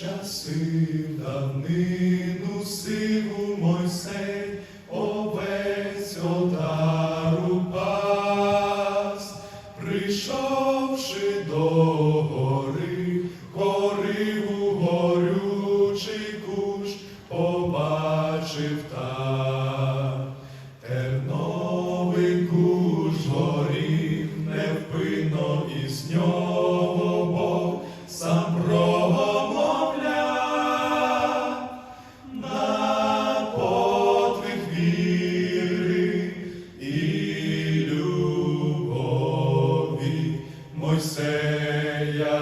часи давнину сиву. Мойсея.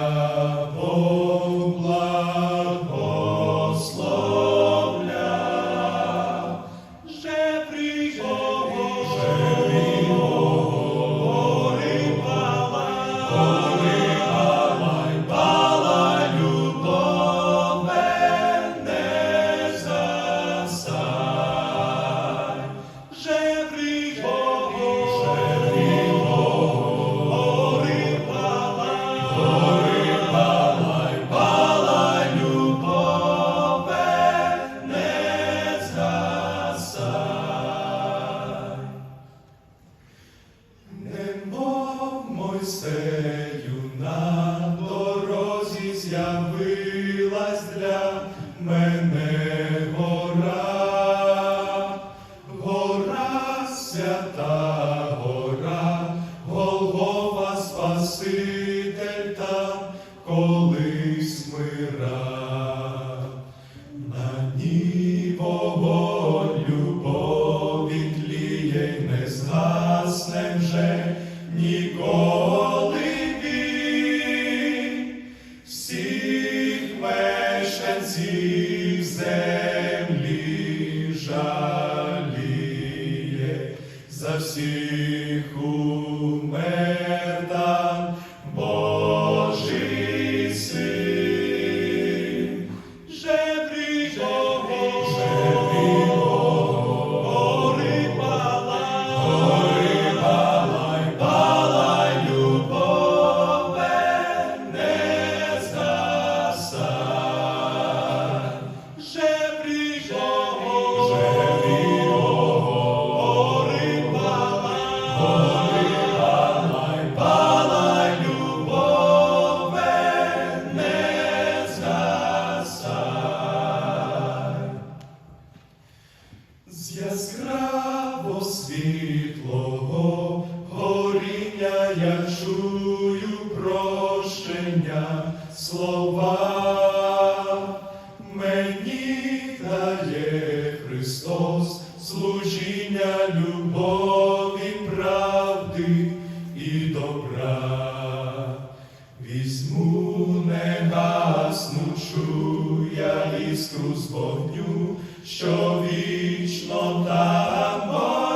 Мойсею на дорозі з'явилась для мене гора, гора свята гора, Голгова Спаситель там, коли в землі жаліє. яскраво світлого горіння я чую прощення слова. іскру з вогню, що вічно там.